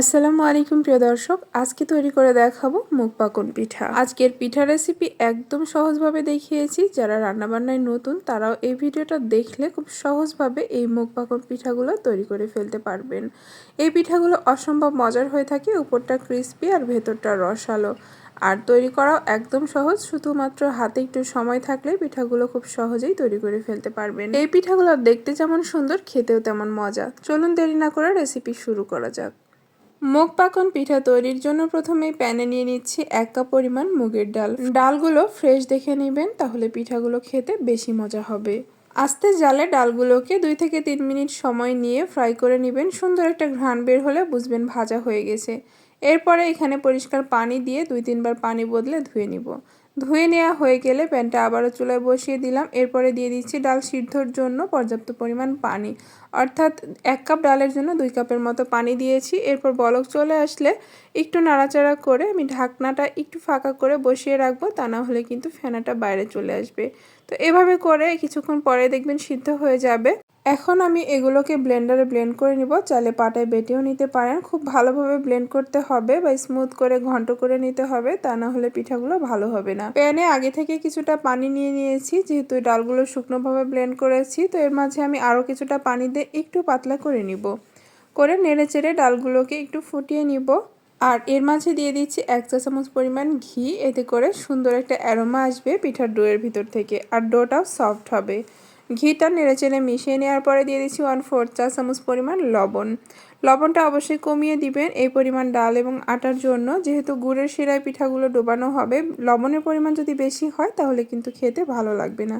আসসালামু আলাইকুম, প্রিয় দর্শক। আজকে তৈরি করে দেখাবো মুখ পাকন পিঠা। আজকের পিঠা রেসিপি একদম সহজভাবে দেখিয়েছি। যারা রান্নাবান্নায় নতুন, তারাও এই ভিডিওটা দেখলে খুব সহজভাবে এই মুখ পাকন পিঠাগুলো তৈরি করে ফেলতে পারবেন। এই পিঠাগুলো অসম্ভব মজার হয়ে থাকে, উপরটা ক্রিস্পি আর ভেতরটা রসালো। আর তৈরি করাও একদম সহজ, শুধুমাত্র হাতে একটু সময় থাকলে পিঠাগুলো খুব সহজেই তৈরি করে ফেলতে পারবেন। এই পিঠাগুলো দেখতে যেমন সুন্দর, খেতেও তেমন মজা। চলুন দেরি না করে রেসিপি শুরু করা যাক। মুগ পাকন পিঠা তৈরির জন্য প্রথমে প্যানে নিয়ে নিচ্ছি এক কাপ পরিমাণ মুগের ডাল। ডালগুলো ফ্রেশ দেখে নেবেন, তাহলে পিঠাগুলো খেতে বেশি মজা হবে। আস্তে জালে ডালগুলোকে দুই থেকে তিন মিনিট সময় নিয়ে ফ্রাই করে নেবেন। সুন্দর একটা ঘ্রাণ বের হলে বুঝবেন ভাজা হয়ে গেছে। এরপরে এখানে পরিষ্কার পানি দিয়ে দুই তিনবার পানি বদলে ধুয়ে নিব। ধুয়ে নেওয়া হয়ে গেলে প্যানটা আবারও চুলায় বসিয়ে দিলাম। এরপরে দিয়ে দিচ্ছি ডাল সিদ্ধর জন্য পর্যাপ্ত পরিমাণ পানি। অর্থাৎ এক কাপ ডালের জন্য দুই কাপের মতো পানি দিয়েছি। এরপর বলক চলে আসলে একটু নাড়াচাড়া করে আমি ঢাকনাটা একটু ফাঁকা করে বসিয়ে রাখব, তা না হলে কিন্তু ফেনাটা বাইরে চলে আসবে। তো এভাবে করে কিছুক্ষণ পরে দেখবেন সিদ্ধ হয়ে যাবে। এখন আমি এগুলোকে ব্লেন্ডারে ব্লেন্ড করে নিব। চালে পাটায় বেটেও নিতে পারেন। খুব ভালোভাবে ব্লেন্ড করতে হবে বা স্মুথ করে ঘন্ট করে নিতে হবে, তা না হলে পিঠাগুলো ভালো হবে না। প্যানে আগে থেকে কিছুটা পানি নিয়ে নিয়েছি, যেহেতু ডালগুলো শুকনোভাবে ব্লেন্ড করেছি, তো এর মাঝে আমি আরও কিছুটা পানি দিয়ে একটু পাতলা করে নিব। করে নেড়ে চেড়ে ডালগুলোকে একটু ফুটিয়ে নিব। আর এর মাঝে দিয়ে দিচ্ছি এক চা চামচ পরিমাণ ঘি। এতে করে সুন্দর একটা অ্যারোমা আসবে পিঠার ডোয়ের ভিতর থেকে, আর ডোটাও সফট হবে। ঘিটা নেড়ে চেড়ে মিশিয়ে নেওয়ার পরে দিয়ে দিচ্ছি ওয়ান ফোর চা চামচ পরিমাণ লবণ। লবণটা অবশ্যই কমিয়ে দিবেন এই পরিমাণ ডাল এবং আটার জন্য। যেহেতু গুড়ের শিরায় পিঠাগুলো ডোবানো হবে, লবণের পরিমাণ যদি বেশি হয় তাহলে কিন্তু খেতে ভালো লাগবে না।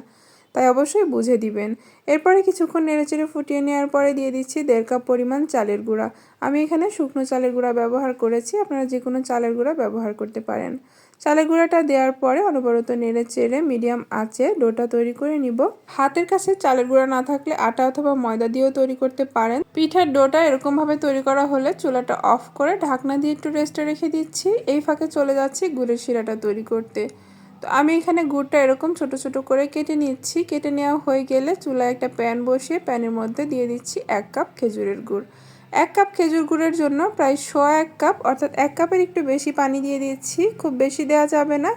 তাই অবশ্যই বুঝে দিবেন। এরপরে কিছুক্ষণ নেড়েচেড়ে ফুটিয়ে নেওয়ার পরে দিয়ে দিচ্ছি দেড় কাপ পরিমাণ চালের গুঁড়া। আমি এখানে শুকনো চালের গুঁড়া ব্যবহার করেছি, আপনারা যে কোনো চালের গুঁড়া ব্যবহার করতে পারেন। চালের গুঁড়াটা দেওয়ার পরে অনবরত নেড়ে চেড়ে মিডিয়াম আঁচে ডোটা তৈরি করে নিব। হাতের কাছে চালের গুঁড়া না থাকলে আটা অথবা ময়দা দিয়েও তৈরি করতে পারেন। পিঠার ডোটা এরকমভাবে তৈরি করা হলে চুলাটা অফ করে ঢাকনা দিয়ে একটু রেস্টে রেখে দিচ্ছি। এই ফাঁকে চলে যাচ্ছি গুড়ের শিরাটা তৈরি করতে। তো আমি এখানে গুড়টা এরকম ছোট ছোট করে কেটে নিচ্ছি। কেটে নেওয়া হয়ে গেলে চুলায় একটা প্যান বসিয়ে প্যানের মধ্যে দিয়ে দিচ্ছি এক কাপ খেজুরের গুড়। এক কাপ খেজুর গুড়ের জন্য প্রায় শো এক কাপ, অর্থাৎ এক কাপের একটু বেশি পানি দিয়ে দিচ্ছি, খুব বেশি দেওয়া যাবে না।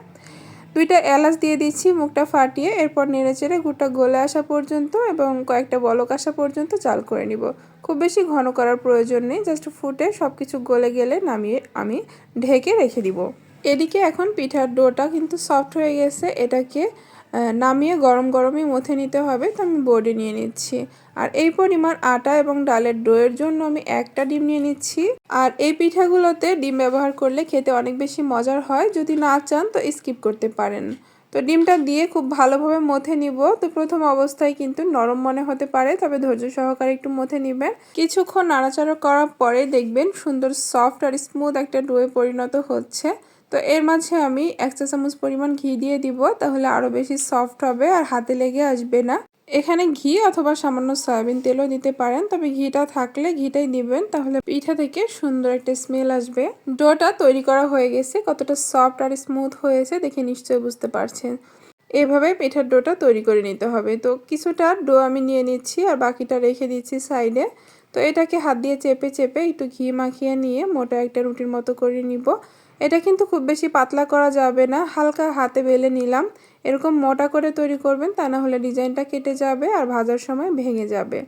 দুইটা এলাচ দিয়ে দিচ্ছি, মুখটা ফাটিয়ে এরপর নেড়ে চেড়ে গুড়টা গলে আসা পর্যন্ত এবং কয়েকটা বলক আসা পর্যন্ত চাল করে নিব। খুব বেশি ঘন করার প্রয়োজন নেই, জাস্ট ফুটে সব কিছু গলে গেলে নামিয়ে আমি ঢেকে রেখে দিব। এদিকে এখন পিঠার ডোটা কিন্তু সফট হয়ে গেছে। এটাকে নামিয়ে গরম গরমই মথে নিতে হবে। তো আমি বোর্ডে নিয়ে নিচ্ছি। আর এই পরিমাণ আটা এবং ডালের ডোয়ের জন্য আমি একটা ডিম নিয়ে নিচ্ছি। আর এই পিঠাগুলোতে ডিম ব্যবহার করলে খেতে অনেক বেশি মজার হয়। যদি না চান তো স্কিপ করতে পারেন। তো ডিমটা দিয়ে খুব ভালোভাবে মথে নিব। তো প্রথম অবস্থায় কিন্তু নরম মনে হতে পারে, তবে ধৈর্য সহকারে একটু মথে নিবেন। কিছুক্ষণ নাড়াচাড়া করার পরে দেখবেন সুন্দর সফট আর স্মুথ একটা ডোয়ে পরিণত হচ্ছে। তো এর মাঝে আমি এক চা চামচ পরিমাণ ঘি দিয়ে দিব, তাহলে আরও বেশি সফট হবে আর হাতে লেগে আসবে না। এখানে ঘি অথবা সামান্য সয়াবিন তেলও দিতে পারেন, তবে ঘিটা থাকলে ঘিটাই দিবেন, তাহলে পিঠা থেকে সুন্দর একটা স্মেল আসবে। ডোটা তৈরি করা হয়ে গেছে, কতটা সফট আর স্মুথ হয়েছে দেখে নিশ্চয়ই বুঝতে পারছেন। এভাবে পিঠার ডোটা তৈরি করে নিতে হবে। তো কিছুটা ডো আমি নিয়ে নিচ্ছি আর বাকিটা রেখে দিচ্ছি সাইডে। তো এটাকে হাত দিয়ে চেপে চেপে একটু ঘি মাখিয়ে নিয়ে মোটা একটা রুটির মতো করে নিব। এটা কিন্তু খুব বেশি পাতলা করা যাবে না। হালকা হাতে বেলে নিলাম। এরকম মোটা করে তৈরি করবেন, তা না হলে ডিজাইনটা কেটে যাবে আর ভাজার সময় ভেঙে যাবে।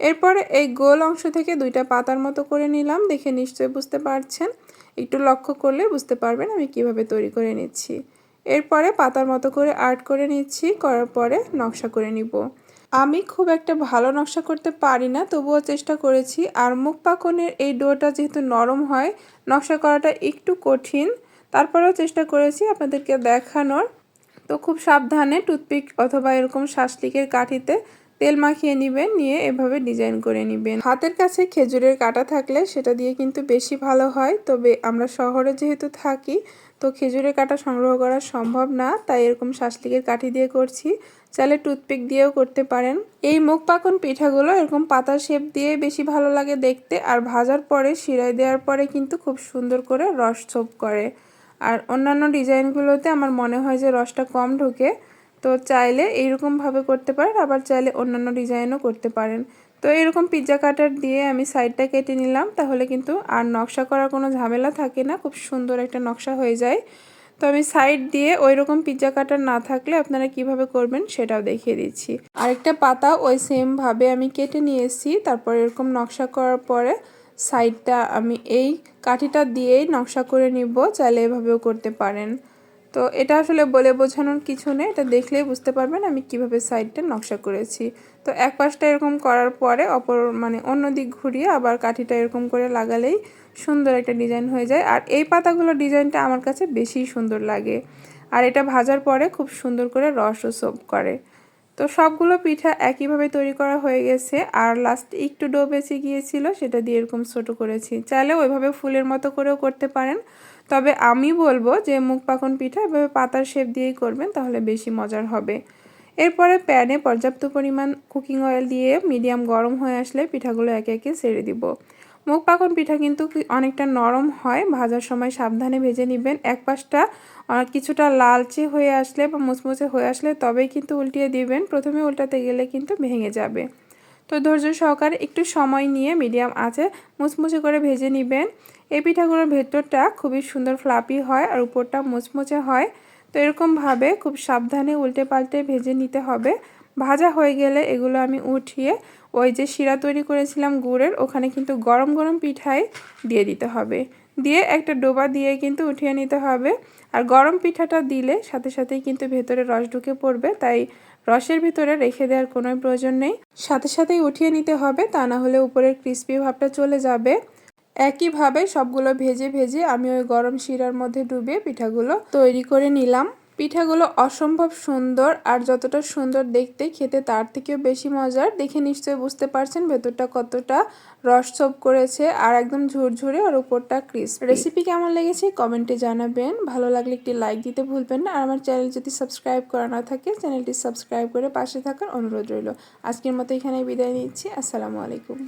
এরপরে এই গোল অংশ থেকে দুইটা পাতার মতো করে নিলাম। দেখে নিশ্চয়ই বুঝতে পারছেন। একটু লক্ষ্য করলে বুঝতে পারবেন আমি কীভাবে তৈরি করে নিচ্ছি। এরপরে পাতার মতো করে আর্ট করে নিচ্ছি। করার পরে নকশা করে নিব। আমি খুব একটা ভালো নকশা করতে পারি না, তবুও চেষ্টা করেছি। আর মুখ পাকনের এই ডোটা যেহেতু নরম হয়, নকশা করাটা একটু কঠিন। তারপরেও চেষ্টা করেছি আপনাদেরকে দেখানোর। তো খুব সাবধানে টুথপিক অথবা এরকম শ্বাসলিকের কাঠিতে তেল মাখিয়ে নেবেন, নিয়ে এভাবে ডিজাইন করে নেবেন। হাতের কাছে খেজুরের কাটা থাকলে সেটা দিয়ে কিন্তু বেশি ভালো হয়, তবে আমরা শহরে যেহেতু থাকি, তো খেজুরের কাটা সংগ্রহ করা সম্ভব না, তাই এরকম শাসলিকের কাঠি দিয়ে করছি। চাইলে টুথপিক দিয়েও করতে পারেন। এই মুখ পাকন পিঠাগুলো এরকম পাতা শেপ দিয়ে বেশি ভালো লাগে দেখতে, আর ভাজার পরে, শিরায় দেওয়ার পরে কিন্তু খুব সুন্দর করে রস ছোপ করে। আর অন্যান্য ডিজাইনগুলোতে আমার মনে হয় যে রসটা কম ঢোকে। তো চাইলে এইরকমভাবে করতে পারেন, আবার চাইলে অন্যান্য ডিজাইনও করতে পারেন। তো এরকম পিৎজা কাটার দিয়ে আমি সাইডটা কেটে নিলাম, তাহলে কিন্তু আর নকশা করার কোনো ঝামেলা থাকে না, খুব সুন্দর একটা নকশা হয়ে যায়। তো আমি সাইড দিয়ে ওই রকম পিৎজা কাটার না থাকলে আপনারা কীভাবে করবেন সেটাও দেখিয়ে দিচ্ছি। আরেকটা পাতা ওই সেমভাবে আমি কেটে নিয়ে এসেছি তারপর এরকম নকশা করার পরে সাইডটা আমি এই কাঠিটা দিয়েই নকশা করে নিব, চাইলে এভাবেও করতে পারেন। তো এটা আসলে বলে বোঝানোর কিছু নেই। এটা দেখলেই বুঝতে পারবেন আমি কীভাবে সাইডটা নকশা করেছি। তো এক পাশটা এরকম করার পরে অপর মানে অন্য দিক ঘুরিয়ে আবার কাঠিটা এরকম করে লাগালেই সুন্দর একটা ডিজাইন হয়ে যায়। আর এই পাতাগুলোর ডিজাইনটা আমার কাছে বেশি সুন্দর লাগে। আর এটা ভাজার পরে খুব সুন্দর করে রসও সোপ করে। তো সবগুলো পিঠা একইভাবে তৈরি করা হয়ে গেছে। আর লাস্টে একটু ডো বেঁচে গিয়েছিল, সেটা দিয়ে এরকম ছোটো করেছি। চাইলে ওইভাবে ফুলের মতো করেও করতে পারেন। তবে আমি বলব যে মুখ পাকন পিঠা এভাবে পাতার শেপ দিয়েই করবেন, তাহলে বেশি মজার হবে। এরপরে প্যানে পর্যাপ্ত পরিমাণ কুকিং অয়েল দিয়ে মিডিয়াম গরম হয়ে আসলে পিঠাগুলো একে একে ছেড়ে দিব। মুখ পাকন পিঠা কিন্তু অনেকটা নরম হয়, ভাজার সময় সাবধানে ভেজে নেবেন। এক পাশটা কিছুটা লালচে হয়ে আসলে বা মুচমুচে হয়ে আসলে তবেই কিন্তু উল্টিয়ে দিবেন। প্রথমে উল্টাতে গেলে কিন্তু ভেঙে যাবে। তো ধৈর্য সহকারে একটু সময় নিয়ে মিডিয়াম আছে মুচমুচে করে ভেজে নেবেন। এই পিঠাগুলোর ভেতরটা খুবই সুন্দর ফ্লাপি হয় আর উপরটা মুচমুচে হয়। তো এরকমভাবে খুব সাবধানে উল্টে পাল্টে ভেজে নিতে হবে। ভাজা হয়ে গেলে এগুলো আমি উঠিয়ে ওই যে শিরা তৈরি করেছিলাম গুড়ের, ওখানে কিন্তু গরম গরম পিঠাই দিয়ে দিতে হবে। দিয়ে একটা ডোবা দিয়ে কিন্তু উঠিয়ে নিতে হবে। আর গরম পিঠাটা দিলে সাথে সাথেই কিন্তু ভেতরে রস ঢুকে পড়বে, তাই রসের ভিতরে রেখে দেওয়ার কোনো প্রয়োজন নেই। সাথে সাথেই উঠিয়ে নিতে হবে, তা না হলে উপরের ক্রিস্পি ভাবটা চলে যাবে। একইভাবে সবগুলো ভেজে ভেজে আমি ওই গরম শিরার মধ্যে ডুবিয়ে পিঠাগুলো তৈরি করে নিলাম। পিঠাগুলো অসম্ভব সুন্দর আর যতটা সুন্দর দেখতে, খেতে তার থেকেও বেশি মজার। দেখে নিশ্চয়ই বুঝতে পারছেন ভেতরটা কতটা রসচপ করেছে আর একদম ঝুরঝুরে আর উপরটা ক্রিস্প রেসিপি কেমন লেগেছে কমেন্টে জানাবেন। ভালো লাগলে একটি লাইক দিতে ভুলবেন না আর আমার চ্যানেল যদি সাবস্ক্রাইব করা না থাকে চ্যানেলটি সাবস্ক্রাইব করে পাশে থাকার অনুরোধ রইল। আজকের মতো এখানে বিদায় নিচ্ছি। আসসালামু আলাইকুম।